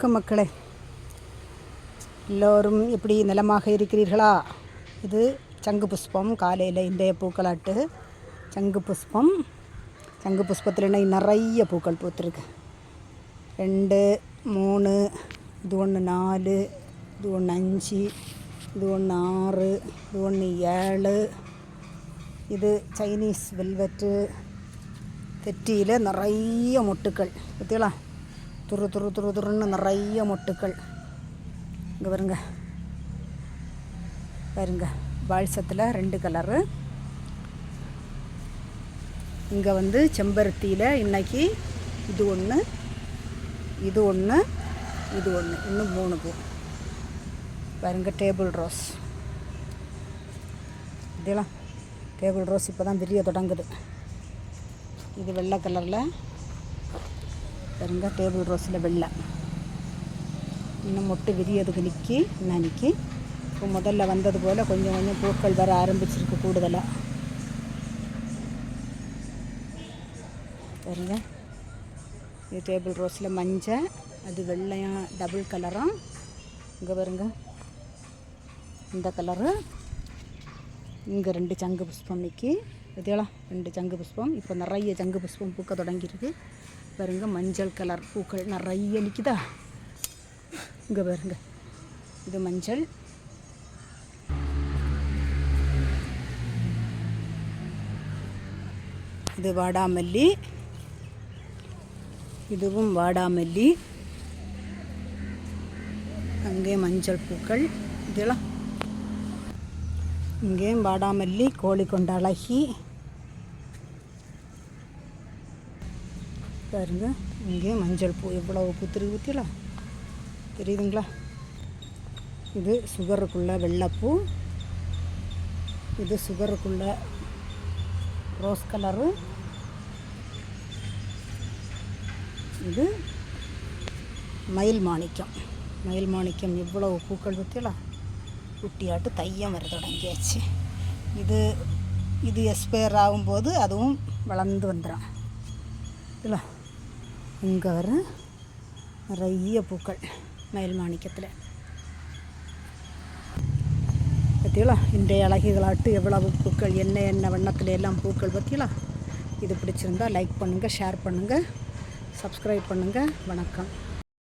வணக்கம் மக்களே. எல்லோரும் எப்படி நலமாக இருக்கிறீர்களா? இது சங்கு புஷ்பம் காலையில் இன்றைய பூக்களாட்டு சங்கு புஷ்பம். சங்கு புஷ்பத்தில் இன்னைக்கு நிறைய பூக்கள் பூத்துருக்கு. ரெண்டு மூணு இது ஒன்று நாலு இது ஒன்று அஞ்சு இது ஒன்று ஆறு இது ஒன்று ஏழு. இது சைனீஸ் வெல்வெட்டு. தெட்டியில் நிறைய மொட்டுக்கள். பார்த்தீங்களா துரு துரு துரு துருன்னு நிறைய மொட்டுக்கள். இங்கே பாருங்க. பாருங்க. பால்சத்தில் ரெண்டு கலரு. இங்கே வந்து செம்பருத்தியில் இன்றைக்கி இது ஒன்று இது ஒன்று இது ஒன்று இன்னும் மூணு பூ. பாருங்க டேபிள் ரோஸ். இதெல்லாம் டேபிள் ரோஸ் இப்போ தான் விரிய தொடங்குது. இது வெள்ளை கலரில் பாருங்க டேபிள் ரோஸில் வெள்ளை. இன்னும் மொட்டு விரியதுக்கு நிற்கி இன்னும் நிற்கி இப்போ முதல்ல வந்தது போல் கொஞ்சம் கொஞ்சம் பூக்கள் வர ஆரம்பிச்சிருக்கு கூடுதலாக பாருங்க. இது டேபிள் ரோஸில் மஞ்சள் அது வெள்ளையும் டபுள் கலரும் இங்கே பாருங்க. இந்த கலரு இங்கே ரெண்டு சங்கு புஷ்பம் நிற்கி இதெல்லாம் ரெண்டு சங்கு புஷ்பம். இப்போ நிறைய சங்கு புஷ்பம் பூக்க தொடங்கியிருக்கு. பாருங்க மஞ்சள் கலர் பூக்கள் நிறைய நிற்குதா இங்கே பாருங்க. இது மஞ்சள். இது வாடாமல்லி. இதுவும் வாடாமல்லி. அங்கே மஞ்சள் பூக்கள். இதெல்லாம். இங்கேயும் வாடாமல்லி கோழிக்கொண்ட அழகி. பாருங்க இங்கே மஞ்சள் பூ எவ்வளவு பூத்துருக்கு ஊற்றிலாம் தெரியுதுங்களா? இது சுகருக்குள்ள வெள்ளைப்பூ. இது சுகருக்குள்ள ரோஸ் கலரு. இது மயில் மாணிக்கம். மயில் மாணிக்கம் இவ்வளவு பூக்கள் பற்றியலா குட்டியாட்டு தையம் வர தொடங்கியாச்சு. இது இது எக்ஸ்பயர் ஆகும்போது அதுவும் வளர்ந்து வந்துடும் இல்லை இங்கே வர நிறைய பூக்கள் மயில் மாணிக்கத்தில். பற்றியலா இன்றைய அழகிகளாட்டு எவ்வளவு பூக்கள் என்ன என்ன வண்ணத்தில் எல்லாம் பூக்கள் பற்றியலா இது பிடிச்சிருந்தா லைக் பண்ணுங்கள் ஷேர் பண்ணுங்கள் சப்ஸ்கிரைப் பண்ணுங்கள் வணக்கம்.